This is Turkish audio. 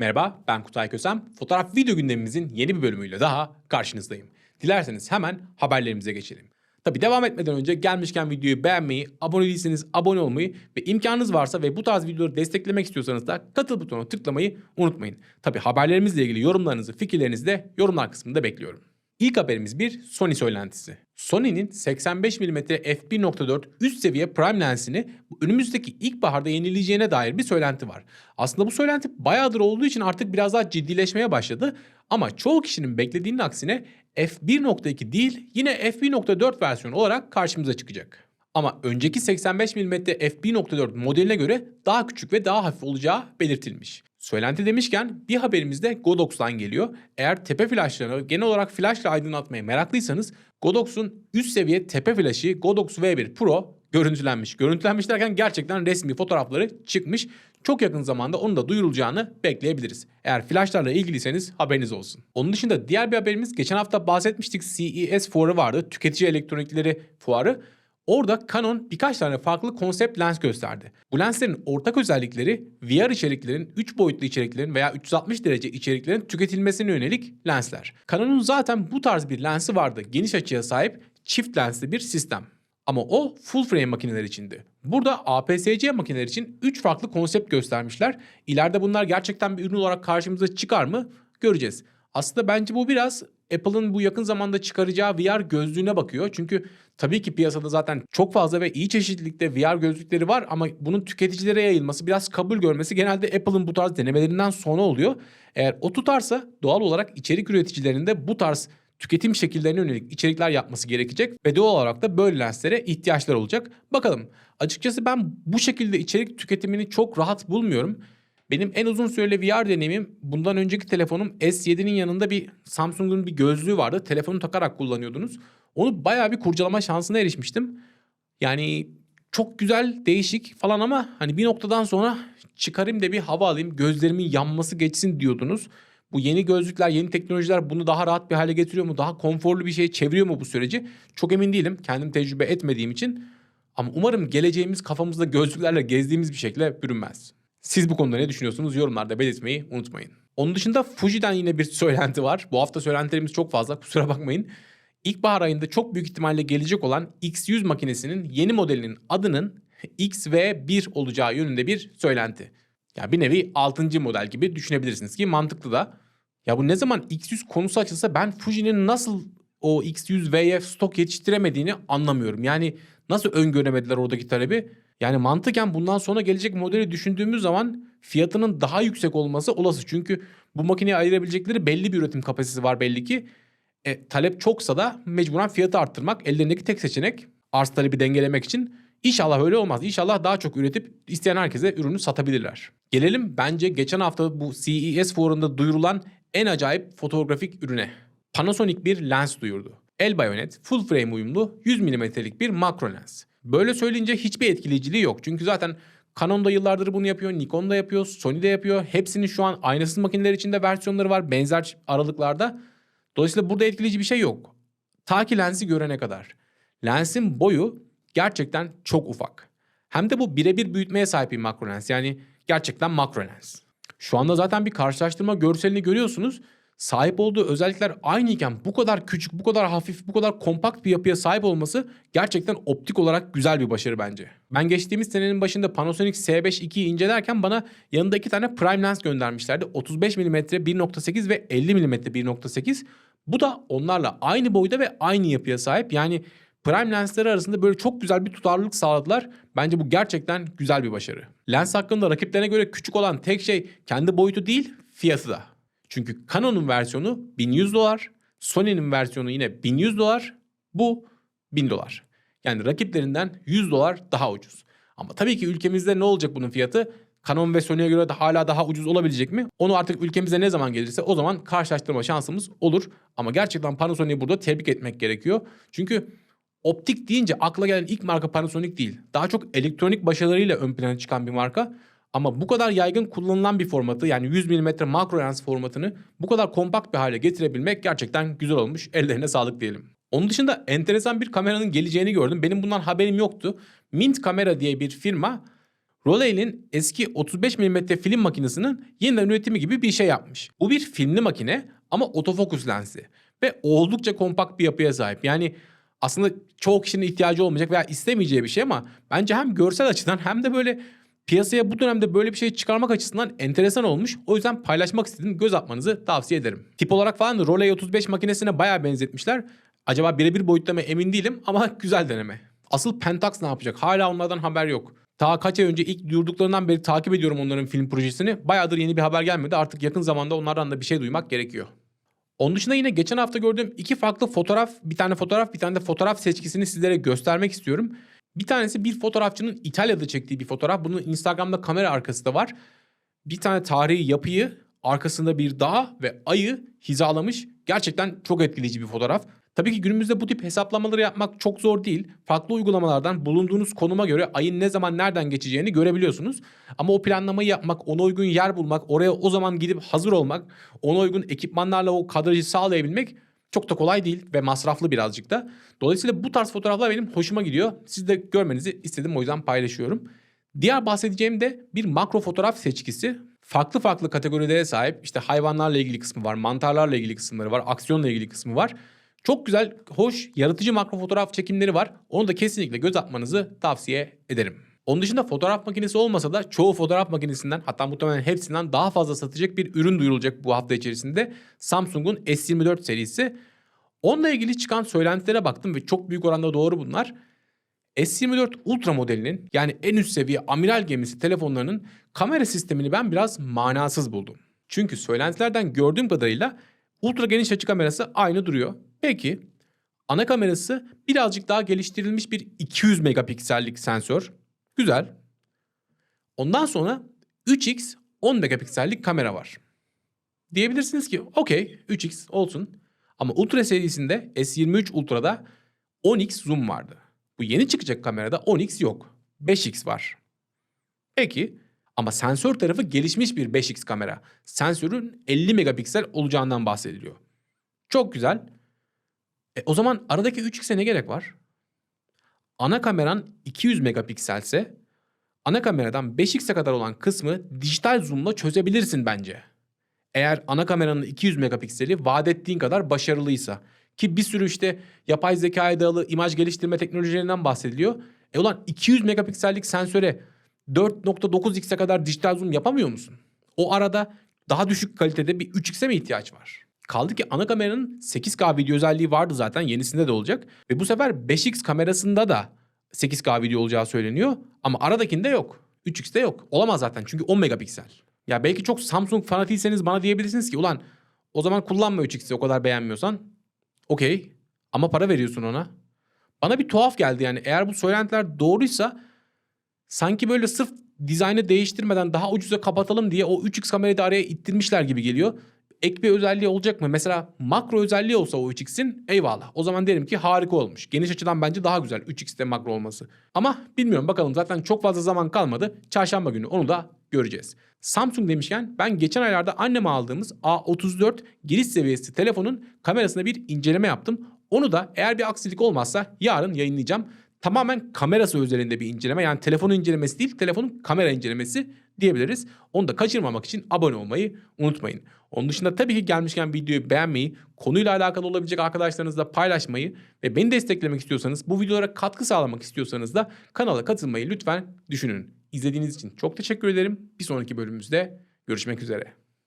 Merhaba ben Kutay Kösem. Fotoğraf video gündemimizin yeni bir bölümüyle daha karşınızdayım. Dilerseniz hemen haberlerimize geçelim. Tabi devam etmeden önce gelmişken videoyu beğenmeyi, abone değilseniz abone olmayı ve imkanınız varsa ve bu tarz videoları desteklemek istiyorsanız da katıl butonuna tıklamayı unutmayın. Tabi haberlerimizle ilgili yorumlarınızı, fikirlerinizi de yorumlar kısmında bekliyorum. İlk haberimiz bir Sony söylentisi. Sony'nin 85 mm f1.4 üst seviye prime lensini önümüzdeki ilkbaharda yenileyeceğine dair bir söylenti var. Aslında bu söylenti bayağıdır olduğu için artık biraz daha ciddileşmeye başladı. Ama çoğu kişinin beklediğinin aksine f1.2 değil yine f1.4 versiyonu olarak karşımıza çıkacak. Ama önceki 85 mm f1.4 modeline göre daha küçük ve daha hafif olacağı belirtilmiş. Söylenti demişken bir haberimiz de Godox'tan geliyor. Eğer tepe flaşlarını genel olarak flaşla aydınlatmaya meraklıysanız Godox'un üst seviye tepe flaşı Godox V1 Pro görüntülenmiş. Görüntülenmiş derken gerçekten resmi fotoğrafları çıkmış. Çok yakın zamanda onun da duyurulacağını bekleyebiliriz. Eğer flashlarla ilgiliyseniz haberiniz olsun. Onun dışında diğer bir haberimiz geçen hafta bahsetmiştik CES fuarı vardı. Tüketici elektronikleri fuarı. Orada Canon birkaç tane farklı konsept lens gösterdi. Bu lenslerin ortak özellikleri VR içeriklerin, 3 boyutlu içeriklerin veya 360 derece içeriklerin tüketilmesine yönelik lensler. Canon'un zaten bu tarz bir lensi vardı. Geniş açıya sahip çift lensli bir sistem. Ama o full frame makineler içindi. Burada APS-C makineler için 3 farklı konsept göstermişler. İleride bunlar gerçekten bir ürün olarak karşımıza çıkar mı göreceğiz. Aslında bence bu biraz Apple'ın bu yakın zamanda çıkaracağı VR gözlüğüne bakıyor. Çünkü tabii ki piyasada zaten çok fazla ve iyi çeşitlilikte VR gözlükleri var ama bunun tüketicilere yayılması, biraz kabul görmesi genelde Apple'ın bu tarz denemelerinden sonra oluyor. Eğer o tutarsa doğal olarak içerik üreticilerinde bu tarz tüketim şekillerine yönelik içerikler yapması gerekecek ve doğal olarak da böyle lenslere ihtiyaçlar olacak. Bakalım. Açıkçası ben bu şekilde içerik tüketimini çok rahat bulmuyorum. Benim en uzun süreli VR deneyimim bundan önceki telefonum S7'nin yanında bir Samsung'un bir gözlüğü vardı. Telefonu takarak kullanıyordunuz. Onu bayağı bir kurcalama şansına erişmiştim. Yani çok güzel, değişik falan ama hani bir noktadan sonra çıkarayım da bir hava alayım, gözlerimin yanması geçsin diyordunuz. Bu yeni gözlükler, yeni teknolojiler bunu daha rahat bir hale getiriyor mu? Daha konforlu bir şey çeviriyor mu bu süreci? Çok emin değilim. Kendim tecrübe etmediğim için. Ama umarım geleceğimiz kafamızda gözlüklerle gezdiğimiz bir şekilde bürünmez. Siz bu konuda ne düşünüyorsunuz? Yorumlarda belirtmeyi unutmayın. Onun dışında Fuji'den yine bir söylenti var. Bu hafta söylentilerimiz çok fazla kusura bakmayın. İlkbahar ayında çok büyük ihtimalle gelecek olan X100 makinesinin yeni modelinin adının XV1 olacağı yönünde bir söylenti. Ya bir nevi 6. model gibi düşünebilirsiniz ki mantıklı da. Ya bu ne zaman X100 konusu açılsa ben Fuji'nin nasıl o X100 VF stok yetiştiremediğini anlamıyorum. Yani nasıl öngöremediler oradaki talebi? Yani mantıken bundan sonra gelecek modeli düşündüğümüz zaman fiyatının daha yüksek olması olası. Çünkü bu makineye ayırabilecekleri belli bir üretim kapasitesi var belli ki. E, talep çoksa da mecburen fiyatı arttırmak ellerindeki tek seçenek. Arz talebi dengelemek için. İnşallah öyle olmaz. İnşallah daha çok üretip isteyen herkese ürünü satabilirler. Gelelim bence geçen hafta bu CES fuarında duyurulan en acayip fotoğrafik ürüne. Panasonic bir lens duyurdu. El bayonet, full frame uyumlu 100 mm'lik bir makro lens. Böyle söyleyince hiçbir etkileyiciliği yok. Çünkü zaten Canon da yıllardır bunu yapıyor, Nikon da yapıyor, Sony de yapıyor. Hepsinin şu an aynasız makineler içinde versiyonları var benzer aralıklarda. Dolayısıyla burada etkileyici bir şey yok. Ta ki lensi görene kadar. Lensin boyu gerçekten çok ufak. Hem de bu birebir büyütmeye sahip bir makro lens. Yani gerçekten makro lens. Şu anda zaten bir karşılaştırma görselini görüyorsunuz. Sahip olduğu özellikler aynıyken bu kadar küçük, bu kadar hafif, bu kadar kompakt bir yapıya sahip olması gerçekten optik olarak güzel bir başarı bence. Ben geçtiğimiz senenin başında Panasonic S5 II'yi incelerken bana yanında iki tane prime lens göndermişlerdi. 35 mm 1.8 ve 50 mm 1.8. Bu da onlarla aynı boyda ve aynı yapıya sahip. Yani prime lensleri arasında böyle çok güzel bir tutarlılık sağladılar. Bence bu gerçekten güzel bir başarı. Lens hakkında rakiplerine göre küçük olan tek şey kendi boyutu değil, fiyatı da. Çünkü Canon'un versiyonu 1100 dolar, Sony'nin versiyonu yine 1100 dolar, bu 1000 dolar. Yani rakiplerinden 100 dolar daha ucuz. Ama tabii ki ülkemizde ne olacak bunun fiyatı? Canon ve Sony'ye göre de hala daha ucuz olabilecek mi? Onu artık ülkemize ne zaman gelirse o zaman karşılaştırma şansımız olur. Ama gerçekten Panasonic'i burada tebrik etmek gerekiyor. Çünkü optik deyince akla gelen ilk marka Panasonic değil. Daha çok elektronik başarılarıyla ön plana çıkan bir marka. Ama bu kadar yaygın kullanılan bir formatı yani 100 mm makro lens formatını bu kadar kompakt bir hale getirebilmek gerçekten güzel olmuş. Ellerine sağlık diyelim. Onun dışında enteresan bir kameranın geleceğini gördüm. Benim bundan haberim yoktu. Mint Kamera diye bir firma Rolleil'in eski 35 mm film makinesinin yeniden üretimi gibi bir şey yapmış. Bu bir filmli makine ama otofokus lensi ve oldukça kompakt bir yapıya sahip. Yani aslında çoğu kişinin ihtiyacı olmayacak veya istemeyeceği bir şey ama bence hem görsel açıdan hem de böyle piyasaya bu dönemde böyle bir şey çıkarmak açısından enteresan olmuş. O yüzden paylaşmak istedim. Göz atmanızı tavsiye ederim. Tip olarak falan Rolei 35 makinesine bayağı benzetmişler. Acaba birebir boyutta mı emin değilim ama güzel deneme. Asıl Pentax ne yapacak? Hala onlardan haber yok. Ta kaç ay önce ilk duyurduklarından beri takip ediyorum onların film projesini. Bayağıdır yeni bir haber gelmedi. Artık yakın zamanda onlardan da bir şey duymak gerekiyor. Onun dışında yine geçen hafta gördüğüm iki farklı fotoğraf, bir tane fotoğraf, bir tane de fotoğraf seçkisini sizlere göstermek istiyorum. Bir tanesi bir fotoğrafçının İtalya'da çektiği bir fotoğraf. Bunun Instagram'da kamera arkası da var. Bir tane tarihi yapıyı, arkasında bir dağ ve ayı hizalamış. Gerçekten çok etkileyici bir fotoğraf. Tabii ki günümüzde bu tip hesaplamaları yapmak çok zor değil. Farklı uygulamalardan bulunduğunuz konuma göre ayın ne zaman nereden geçeceğini görebiliyorsunuz. Ama o planlamayı yapmak, ona uygun yer bulmak, oraya o zaman gidip hazır olmak, ona uygun ekipmanlarla o kadrajı sağlayabilmek çok da kolay değil ve masraflı birazcık da. Dolayısıyla bu tarz fotoğraflar benim hoşuma gidiyor. Siz de görmenizi istedim o yüzden paylaşıyorum. Diğer bahsedeceğim de bir makro fotoğraf seçkisi. Farklı farklı kategorilere sahip. İşte hayvanlarla ilgili kısmı var, mantarlarla ilgili kısımları var, aksiyonla ilgili kısmı var. Çok güzel, hoş, yaratıcı makro fotoğraf çekimleri var. Onu da kesinlikle göz atmanızı tavsiye ederim. Onun dışında fotoğraf makinesi olmasa da çoğu fotoğraf makinesinden hatta muhtemelen hepsinden daha fazla satacak bir ürün duyurulacak bu hafta içerisinde. Samsung'un S24 serisi. Onunla ilgili çıkan söylentilere baktım ve çok büyük oranda doğru bunlar. S24 Ultra modelinin yani en üst seviye amiral gemisi telefonlarının kamera sistemini ben biraz manasız buldum. Çünkü söylentilerden gördüğüm kadarıyla ultra geniş açı kamerası aynı duruyor. Peki ana kamerası birazcık daha geliştirilmiş bir 200 megapiksellik sensör. Güzel. Ondan sonra 3x 10 megapiksellik kamera var. Diyebilirsiniz ki okey 3x olsun. Ama Ultra serisinde S23 Ultra'da 10x zoom vardı. Bu yeni çıkacak kamerada 10x yok. 5x var. Peki ama sensör tarafı gelişmiş bir 5x kamera. Sensörün 50 megapiksel olacağından bahsediliyor. Çok güzel. E, o zaman aradaki 3x'e ne gerek var? Ana kameran 200 megapikselse ana kameradan 5x'e kadar olan kısmı dijital zoom'la çözebilirsin bence. Eğer ana kameranın 200 megapikseli vaat ettiğin kadar başarılıysa. Ki bir sürü işte yapay zekaya dayalı imaj geliştirme teknolojilerinden bahsediliyor. E ulan 200 megapiksellik sensöre 4.9x'e kadar dijital zoom yapamıyor musun? O arada daha düşük kalitede bir 3x'e mi ihtiyaç var? Kaldı ki ana kameranın 8K video özelliği vardı zaten yenisinde de olacak. Ve bu sefer 5x kamerasında da 8K video olacağı söyleniyor. Ama aradakinde yok. 3x'te yok. Olamaz zaten çünkü 10 megapiksel. Ya belki çok Samsung fanatiyseniz bana diyebilirsiniz ki ulan o zaman kullanma 3x'i o kadar beğenmiyorsan. Okey ama para veriyorsun ona. Bana bir tuhaf geldi yani eğer bu söylentiler doğruysa sanki böyle sırf dizaynı değiştirmeden daha ucuza kapatalım diye o 3x kamerayı da araya ittirmişler gibi geliyor. Ek bir özelliği olacak mı? Mesela makro özelliği olsa o 3x'in eyvallah. O zaman derim ki harika olmuş. Geniş açıdan bence daha güzel 3x'te makro olması. Ama bilmiyorum bakalım zaten çok fazla zaman kalmadı. Çarşamba günü onu da göreceğiz. Samsung demişken ben geçen aylarda anneme aldığımız A34 giriş seviyesi telefonun kamerasına bir inceleme yaptım. Onu da eğer bir aksilik olmazsa yarın yayınlayacağım. Tamamen kamerası özelinde bir inceleme. Yani telefonun incelemesi değil, telefonun kamera incelemesi diyebiliriz. Onu da kaçırmamak için abone olmayı unutmayın. Onun dışında tabii ki gelmişken videoyu beğenmeyi, konuyla alakalı olabilecek arkadaşlarınızla paylaşmayı ve beni desteklemek istiyorsanız, bu videolara katkı sağlamak istiyorsanız da kanala katılmayı lütfen düşünün. İzlediğiniz için çok teşekkür ederim. Bir sonraki bölümümüzde görüşmek üzere.